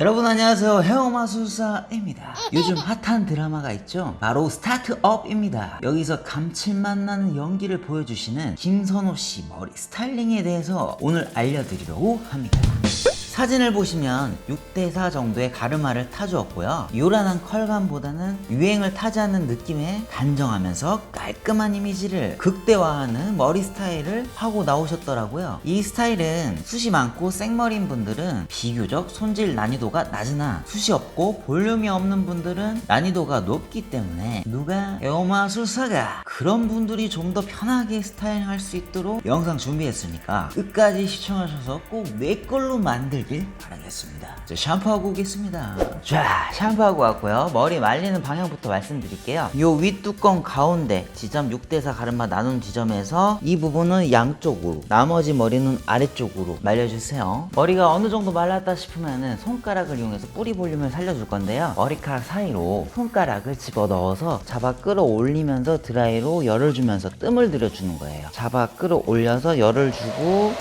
여러분 안녕하세요. 헤어마술사입니다. 요즘 핫한 드라마가 있죠? 바로 스타트업입니다. 여기서 감칠맛 나는 연기를 보여주시는 김선호씨 머리 스타일링에 대해서 오늘 알려드리려고 합니다 사진을 보시면 6대4 정도의 가르마를 타주었고요. 요란한 컬감보다는 유행을 타지 않는 느낌의 단정하면서 깔끔한 이미지를 극대화하는 머리 스타일을 하고 나오셨더라고요. 이 스타일은 숱이 많고 생머리인 분들은 비교적 손질 난이도가 낮으나 숱이 없고 볼륨이 없는 분들은 난이도가 높기 때문에 누가 에어마술사가 그런 분들이 좀 더 편하게 스타일링할 수 있도록 영상 준비했으니까 끝까지 시청하셔서 꼭 내 걸로 만들 길 바라겠습니다. 자, 샴푸하고 오겠습니다. 자, 샴푸하고 왔고요. 머리 말리는 방향부터 말씀드릴게요. 요 윗뚜껑 가운데 지점 6대4 가르마 나눈 지점에서 이 부분은 양쪽으로 나머지 머리는 아래쪽으로 말려주세요. 머리가 어느 정도 말랐다 싶으면은 손가락을 이용해서 뿌리 볼륨을 살려줄 건데요. 머리카락 사이로 손가락을 집어 넣어서 잡아 끌어올리면서 드라이로 열을 주면서 뜸을 들여주는 거예요. 잡아 끌어올려서 열을 주고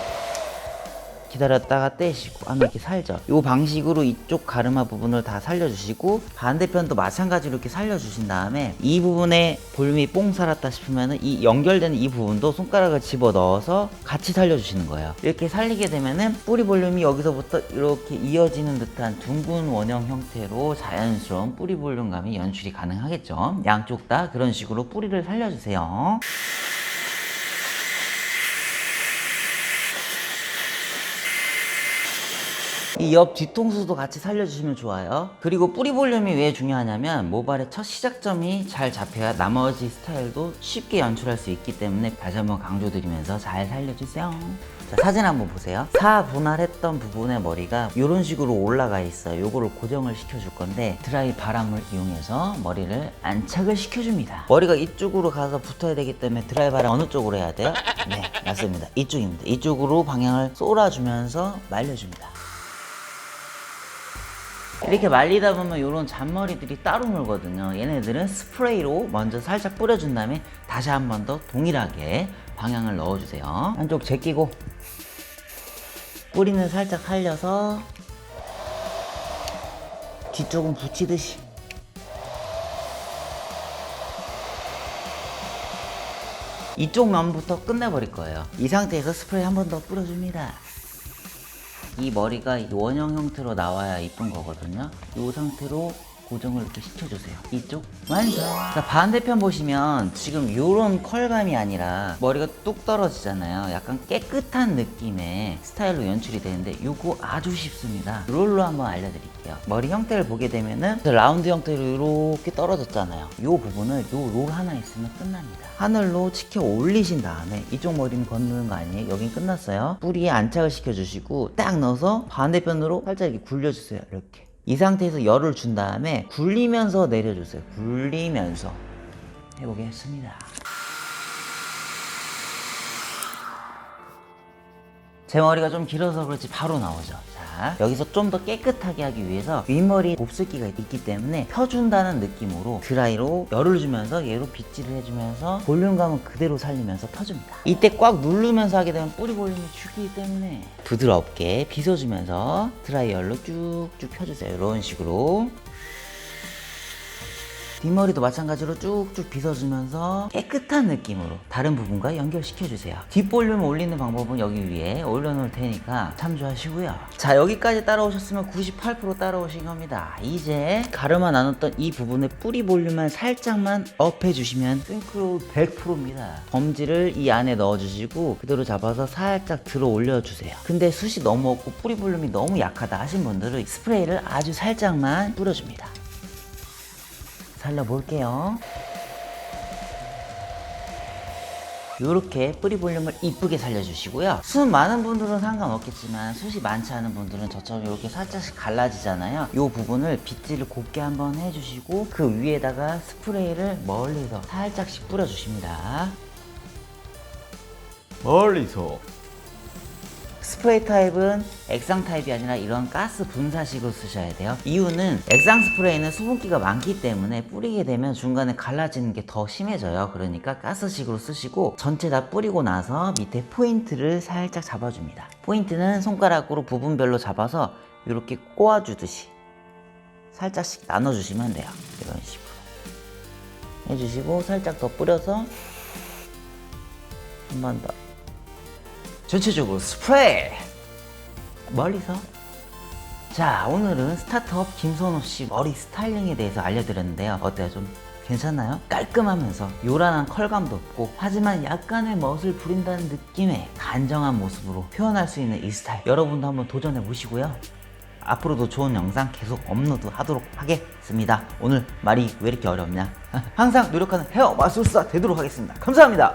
기다렸다가 떼시고 하면 이렇게 살죠. 이 방식으로 이쪽 가르마 부분을 다 살려주시고 반대편도 마찬가지로 이렇게 살려주신 다음에 이 부분에 볼륨이 뽕 살았다 싶으면 이 연결되는 이 부분도 손가락을 집어 넣어서 같이 살려주시는 거예요. 이렇게 살리게 되면은 뿌리 볼륨이 여기서부터 이렇게 이어지는 듯한 둥근 원형 형태로 자연스러운 뿌리 볼륨감이 연출이 가능하겠죠. 양쪽 다 그런 식으로 뿌리를 살려주세요. 이 옆 뒤통수도 같이 살려주시면 좋아요. 그리고 뿌리 볼륨이 왜 중요하냐면 모발의 첫 시작점이 잘 잡혀야 나머지 스타일도 쉽게 연출할 수 있기 때문에 다시 한번 강조드리면서 잘 살려주세요. 자, 사진 한번 보세요. 사분할했던 부분의 머리가 이런 식으로 올라가 있어요. 요거를 고정을 시켜줄 건데 드라이 바람을 이용해서 머리를 안착을 시켜줍니다. 머리가 이쪽으로 가서 붙어야 되기 때문에 드라이 바람 어느 쪽으로 해야 돼요? 네, 맞습니다. 이쪽입니다. 이쪽으로 방향을 쏠아주면서 말려줍니다. 이렇게 말리다 보면 이런 잔머리들이 따로 놀거든요. 얘네들은 스프레이로 먼저 살짝 뿌려준 다음에 다시 한 번 더 동일하게 방향을 넣어주세요. 한쪽 제끼고 뿌리는 살짝 살려서 뒤쪽은 붙이듯이 이쪽 면부터 끝내버릴 거예요. 이 상태에서 스프레이 한 번 더 뿌려줍니다. 이 머리가 이 원형 형태로 나와야 이쁜 거거든요. 이 상태로 고정을 이렇게 시켜주세요. 이쪽 완성. 자 반대편 보시면 지금 이런 컬감이 아니라 머리가 뚝 떨어지잖아요. 약간 깨끗한 느낌의 스타일로 연출이 되는데 이거 아주 쉽습니다. 롤로 한번 알려드릴게요. 머리 형태를 보게 되면은 라운드 형태로 이렇게 떨어졌잖아요. 이 부분을 이롤 하나 있으면 끝납니다. 하늘로 치켜 올리신 다음에 이쪽 머리는 건드는 거 아니에요? 여긴 끝났어요. 뿌리에 안착을 시켜주시고 딱 넣어서 반대편으로 살짝 이렇게 굴려주세요. 이렇게. 이 상태에서 열을 준 다음에 굴리면서 내려주세요. 굴리면서 해보겠습니다. 제 머리가 좀 길어서 그렇지 바로 나오죠. 자, 여기서 좀 더 깨끗하게 하기 위해서 윗머리 곱슬기가 있기 때문에 펴준다는 느낌으로 드라이로 열을 주면서 얘로 빗질을 해주면서 볼륨감은 그대로 살리면서 펴줍니다. 이때 꽉 누르면서 하게 되면 뿌리 볼륨이 죽기 때문에 부드럽게 빗어주면서 드라이열로 쭉쭉 펴주세요. 이런 식으로. 뒷머리도 마찬가지로 쭉쭉 빗어주면서 깨끗한 느낌으로 다른 부분과 연결시켜주세요. 뒷볼륨 올리는 방법은 여기 위에 올려놓을 테니까 참조하시고요. 자 여기까지 따라오셨으면 98% 따라오신 겁니다. 이제 가르마 나눴던 이 부분의 뿌리 볼륨만 살짝만 업해주시면 싱크로 100%입니다. 검지를 이 안에 넣어주시고 그대로 잡아서 살짝 들어 올려주세요. 근데 숱이 너무 없고 뿌리 볼륨이 너무 약하다 하신 분들은 스프레이를 아주 살짝만 뿌려줍니다. 살려볼게요. 이렇게 뿌리 볼륨을 이쁘게 살려주시고요. 숱 많은 분들은 상관없겠지만 숱이 많지 않은 분들은 저처럼 이렇게 살짝씩 갈라지잖아요. 이 부분을 빗질을 곱게 한번 해주시고 그 위에다가 스프레이를 멀리서 살짝씩 뿌려주십니다. 멀리서 스프레이 타입은 액상 타입이 아니라 이런 가스 분사식으로 쓰셔야 돼요. 이유는 액상 스프레이는 수분기가 많기 때문에 뿌리게 되면 중간에 갈라지는 게 더 심해져요. 그러니까 가스식으로 쓰시고 전체 다 뿌리고 나서 밑에 포인트를 살짝 잡아줍니다. 포인트는 손가락으로 부분별로 잡아서 이렇게 꼬아주듯이 살짝씩 나눠주시면 돼요. 이런 식으로 해주시고 살짝 더 뿌려서 한 번 더. 전체적으로 스프레이. 멀리서. 자 오늘은 스타트업 김선호 씨 머리 스타일링에 대해서 알려드렸는데요. 어때요? 좀 괜찮나요? 깔끔하면서 요란한 컬감도 없고 하지만 약간의 멋을 부린다는 느낌의 단정한 모습으로 표현할 수 있는 이 스타일. 여러분도 한번 도전해 보시고요. 앞으로도 좋은 영상 계속 업로드 하도록 하겠습니다. 오늘 말이 왜 이렇게 어렵냐? 항상 노력하는 헤어 마술사 되도록 하겠습니다. 감사합니다